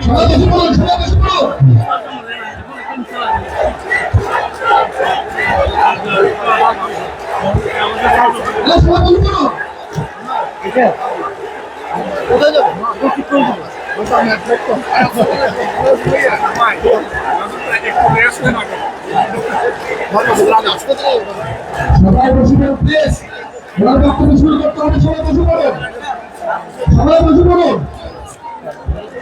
সবাই পড়ুন সবাই বসে প্লিজ সবাই বসে পড়ুন সবাই বসে পড়ুন একটু ফ্যানটা আমার বাংলাদেশে ফেরোয়া থেকে বলেছি কথা আজকে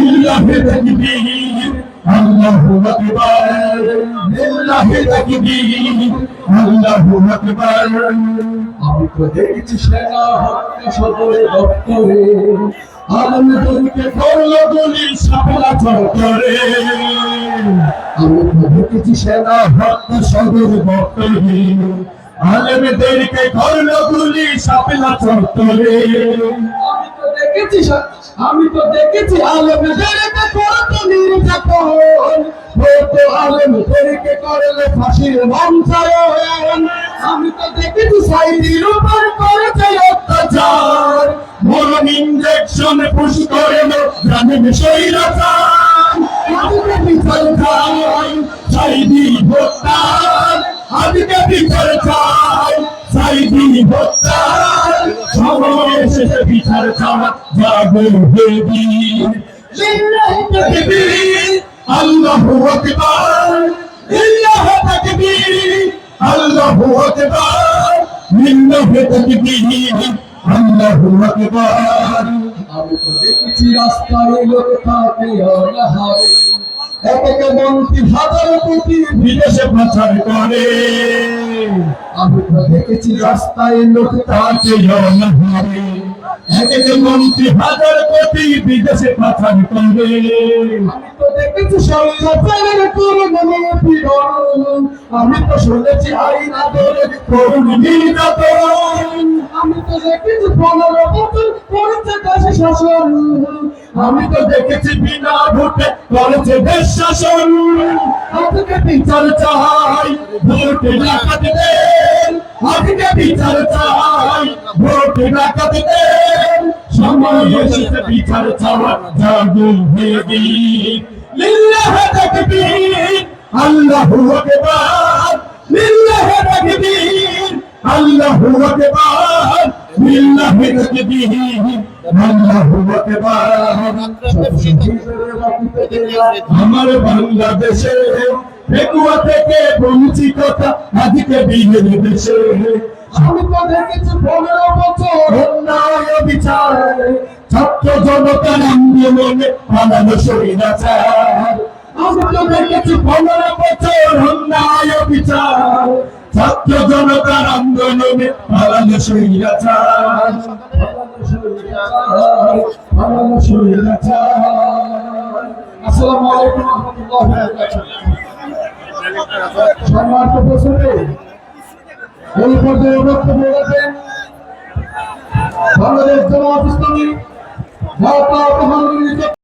লিল্লাহি তাকবীর আল্লাহু আকবার লিল্লাহি তাকবীর আল্লাহু আকবার আমি তো দেখেছি সেনা হত্যা সদরে দপ্তরে আলমদেরকে করল গুলি সাপলা চরে আমি তো দেখেছি সেনা হত্যা সদর বক্তরে আলেমদেরকে করল গুলি সাপলা চত্বরে আমি দেখেছি আমি তো দেখেছি আলমদেরকে করতো নির্যাতন। হতো আলমদেরকে করলে ফাঁসির মঞ্চায়ন আমি তো দেখেছি সাইদির উপর করেছে অত্যাচার। মরণ ইঞ্জেকশন পুশ করে গ্রামীণ সৈরাচার আজকে বিচার চাই চাইদি ভোটার। আজকে বিচার চাই চাইদি ভোটার। সময় এসেছে বিচার চাওয়া জাগো দেবী লিল্লাহি তাকবীর। আল্লাহু আকবার। লিল্লাহি তাকবীর। আল্লাহু আকবার। লিল্লাহি তাকবীর। আল্লাহু আকবার। আমি তো দেখেছি রাস্তায় লোক থাকে অনাহারে। এক এক মন্ত্রী হাজার কোটি বিদেশে প্রচার করে। আমি তো দেখেছি রাস্তায় লোক তাকে এক মন্ত্রী হাজার কোটি বিদেশে আমি তো দেখেছি সরকারের করুণ পীড়ন। আমি শুনেছি আমি তো দেখেছি পনেরো বছর করেছে দেশে শাসন। আমি তো দেখেছি বিনা ভোটে করেছে দেশ শাসন। চাই, ভোটে দেন আজকে বিচার চাই ভোটে ডাকাত দেন সময় এসেছে বিচার চাওয়া জাগো হেবি লিল্লাহ তাকবীর আল্লাহু আকবার। লিল্লাহ তাকবীর আল্লাহু আকবার। লিল্লাহ তাকবীর আল্লাহু আকবার। আমার বাংলাদেশে একুয়া থেকে বঞ্চিততা আজকে বিলের দেশে আমি তো দেখেছি পনেরো বছর। অন্যায় বিচার ছাত্র জনতার আন্দোলনে পালানো স্বৈরাচার আমি তো দেখেছি পনেরো বছর। অন্যায় বিচার ছাত্র জনতার আন্দোলনে পালানো স্বৈরাচার আসসালামু আলাইকুম রহমতুল্লাহ সম্মানিত প্রসঙ্গে এই পর্যায়ে বক্তব্য রাখেন বাংলাদেশ জামাত ইসলামী মহানগরী